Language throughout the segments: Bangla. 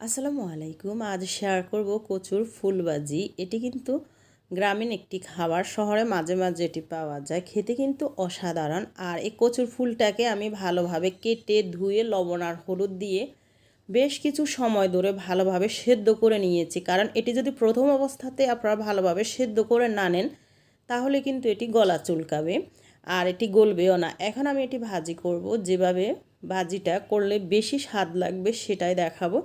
আসসালামু আলাইকুম। আজ শেয়ার করব কচুর ফুলবাজি। এটি কিন্তু গ্রামীণ একটি খাবার। শহরে মাঝে মাঝে এটি পাওয়া যায়। খেতে কিন্তু অসাধারণ। আর এই কচুর ফুলটাকে আমি ভালোভাবে কেটে, ধুয়ে, লবণ আর হলুদ দিয়ে বেশ কিছু সময় ধরে ভালোভাবে সেদ্ধ করে নিয়েছি। কারণ এটি যদি প্রথম অবস্থাতে আপনারা ভালোভাবে সেদ্ধ করে না নেন, তাহলে কিন্তু এটি গলা চুলকাবে আর এটি গলবেও না। এখন আমি এটি ভাজি করব। যেভাবে ভাজিটা করলে বেশি স্বাদ লাগবে সেটাই দেখাবো।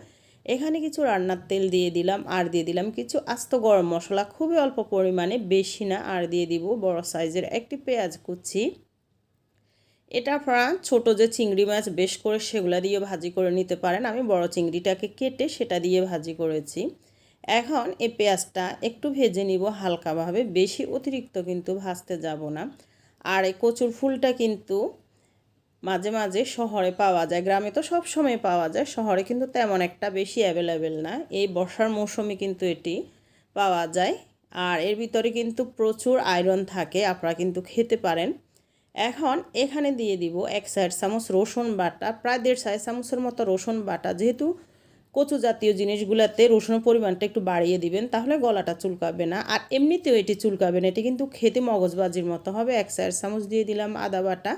এখানে কিছু রান্নার তেল দিয়ে দিলাম, আর দিয়ে দিলাম কিছু আস্ত গরম মশলা। খুবই অল্প পরিমাণে, বেশি না, আর দিয়ে দিব বড় সাইজের একটি পেঁয়াজ কুচি। এটা আপনারা ছোটো যে চিংড়ি মাছ, বেশ করে সেগুলা দিয়ে ভাজি করে নিতে পারেন। আমি বড় চিংড়িটাকে কেটে সেটা দিয়ে ভাজি করেছি। এখন এই পেঁয়াজটা একটু ভেজে নিব হালকাভাবে, বেশি অতিরিক্ত কিন্তু ভাজতে যাব না। আর এই কচুর ফুলটা কিন্তু মাঝে মাঝে শহরে পাওয়া যায়, গ্রামে তো সব সময় পাওয়া যায়, শহরে কিন্তু তেমন একটা বেশি অ্যাভেলেবেল না। এই বর্ষার মৌসুমে কিন্তু এটি পাওয়া যায়। আর এর ভিতরে কিন্তু প্রচুর আয়রন থাকে, আপনারা কিন্তু খেতে পারেন। এখন এখানে দিয়ে দিব এক সাইড চামচ রসুন বাটা, প্রায় দেড় সাইড চামচের মতো রসুন বাটা। যেহেতু কচু জাতীয় জিনিসগুলোতে রসুনের পরিমাণটা একটু বাড়িয়ে দিবেন, তাহলে গলাটা চুলকাবে না। আর এমনিতেও এটি চুলকাবে না, এটি কিন্তু খেতে মগজবাজির মতো হবে। এক সাইড চামচ দিয়ে দিলাম আদা বাটা।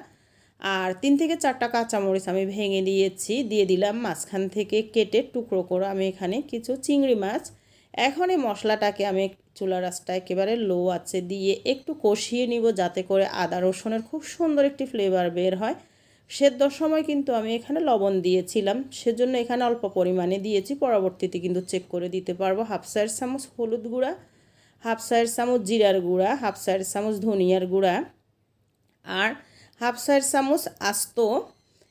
আর তিন থেকে চারটা কাঁচামরিচ আমি ভেঙে দিয়েছি, দিয়ে দিলাম মাঝখান থেকে কেটে টুকরো করে আমি এখানে কিছু চিংড়ি মাছ। এখন এই মশলাটাকে আমি চুলা রাসটা একেবারে লো আছে দিয়ে একটু কষিয়ে নিব যাতে করে আদা রসুনের খুব সুন্দর একটি ফ্লেভার বের হয়। সেদ্ধর সময় কিন্তু আমি এখানে লবণ দিয়েছিলাম, সেজন্য এখানে অল্প পরিমাণে দিয়েছি, পরবর্তীতে কিন্তু চেক করে দিতে পারব। হাফ সাইড চামচ হলুদ গুঁড়া, হাফ সাইড চামচ জিরার গুঁড়া, হাফ সাইড চামচ ধনিয়ার গুঁড়া, আর হাফ সাইড চামচ আস্ত,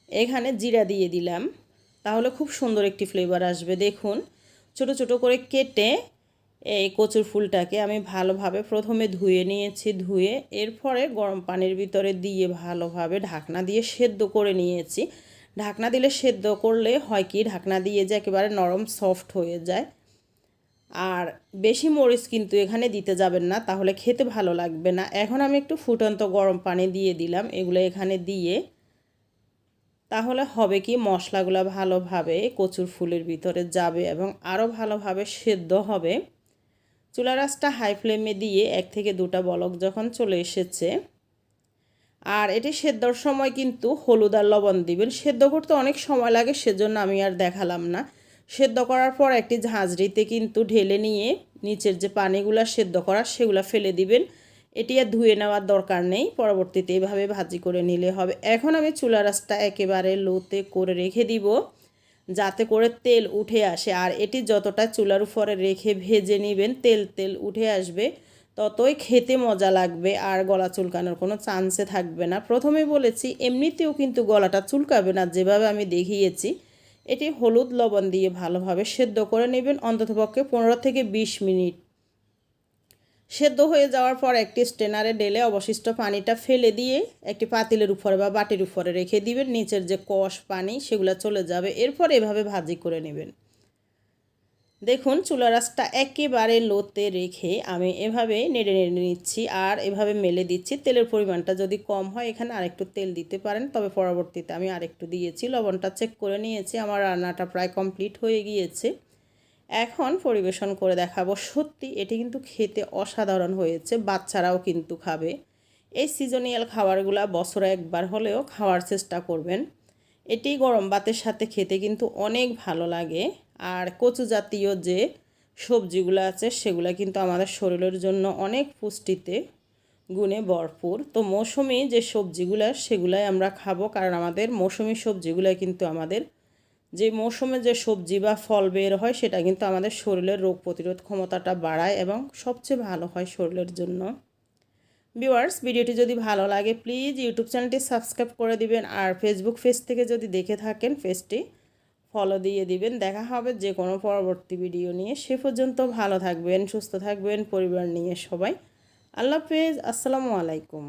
এখানে জিরা দিয়ে দিলাম। তাহলে খুব সুন্দর একটি ফ্লেভার আসবে, দেখুন। ছোট ছোট করে কেটে এই কচুর ফুলটাকে আমি ভালোভাবে প্রথমে ধুয়ে নিয়েছি, ধুয়ে এরপরে গরম পানির ভিতরে দিয়ে ভালোভাবে ঢাকনা দিয়ে সেদ্ধ করে নিয়েছি। ঢাকনা দিলে সেদ্ধ করলে হয় কি, ঢাকনা দিয়ে যে একেবারে নরম সফট হয়ে যায়। আর বেশি মরিচ কিন্তু এখানে দিতে যাবেন না, তাহলে খেতে ভালো লাগবে না। এখন আমি একটু ফুটন্ত গরম পানি দিয়ে দিলাম, এগুলো এখানে দিয়ে। তাহলে হবে কি, মশলাগুলো ভালোভাবে কচুর ফুলের ভিতরে যাবে এবং আরও ভালোভাবে সেদ্ধ হবে। চুলা রাসটা হাই ফ্লেমে দিয়ে এক থেকে দুটা বলক যখন চলে এসেছে, আর এটি সেদ্ধর সময় কিন্তু হলুদ আর লবণ দিবেন। সেদ্ধ করতে অনেক সময় লাগে, সেজন্য আমি আর দেখালাম না। সেদ্ধ করার পর একটি ঝাঁঝরিতে কিন্তু ঢেলে নিয়ে নিচের যে পানিগুলো সেদ্ধ করা, সেগুলো ফেলে দিবেন। এটি আর ধুয়ে নেওয়ার দরকার নেই। পরবর্তীতে এভাবে ভাজি করে নিলে হবে। এখন আমি চুলা রাসটা একেবারে লোতে করে রেখে দিব, যাতে করে তেল উঠে আসে। আর এটি যতটা চুলার উপরে রেখে ভেজে নেবেন, তেল তেল উঠে আসবে, ততই খেতে মজা লাগবে আর গলা চুলকানোর কোনো চান্সে থাকবে না। প্রথমে বলেছি, এমনিতেও কিন্তু গলাটা চুলকাবে না, যেভাবে আমি দেখিয়েছি। এটি হলুদ লবণ দিয়ে ভালোভাবে সেদ্ধ করে নেবেন, অন্ততপক্ষে পনেরো থেকে বিশ মিনিট। সেদ্ধ হয়ে যাওয়ার পর একটি স্টেনারে ডেলে অবশিষ্ট পানিটা ফেলে দিয়ে একটি পাতিলের উপরে বা বাটির উপরে রেখে দিবেন। নিচের যে কষ পানি, সেগুলো চলে যাবে। এরপর এভাবে ভাজি করে নেবেন। দেখুন, চুলা রাসটা একেবারে লোতে রেখে আমি এভাবে নেড়ে নেড়ে নিচ্ছি আর এভাবে মেলে দিচ্ছি। তেলের পরিমাণটা যদি কম হয়, এখানে আরেকটু তেল দিতে পারেন। তবে পরবর্তীতে আমি আরেকটু দিয়েছি, লবণটা চেক করে নিয়েছি। আমার রান্নাটা প্রায় কমপ্লিট হয়ে গিয়েছে। এখন পরিবেশন করে দেখাবো। সত্যি, এটি কিন্তু খেতে অসাধারণ হয়েছে। বাচ্চারাও কিন্তু খাবে। এই সিজনিয়াল খাবারগুলো বছরে একবার হলেও খাওয়ার চেষ্টা করবেন। এটি গরম ভাতের সাথে খেতে কিন্তু অনেক ভালো লাগে। আর কচু জাতীয় যে সবজিগুলো আছে, সেগুলো কিন্তু আমাদের শরীরের জন্য অনেক পুষ্টিতে গুণে ভরপুর। তো মৌসুমি যে সবজিগুলো, সেগুলাই আমরা খাব, কারণ আমাদের মৌসুমি সবজিগুলো কিন্তু আমাদের যে মৌসুমে যে সবজি বা ফল বের হয়, সেটা কিন্তু আমাদের শরীরের রোগ প্রতিরোধ ক্ষমতাটা বাড়ায় এবং সবচেয়ে ভালো হয় শরীরের জন্য। ভিউয়ার্স, ভিডিওটি যদি ভালো লাগে, প্লিজ ইউটিউব চ্যানেলটি সাবস্ক্রাইব করে দিবেন। আর ফেসবুক পেজ থেকে যদি দেখে থাকেন, পেজটি ফলো দিয়ে দিবেন। দেখা হবে যে কোনো পরবর্তী ভিডিও নিয়ে। সে পর্যন্ত ভালো থাকবেন, সুস্থ থাকবেন, পরিবার নিয়ে সবাই। আল্লাহ হাফেজ, আসসালামু আলাইকুম।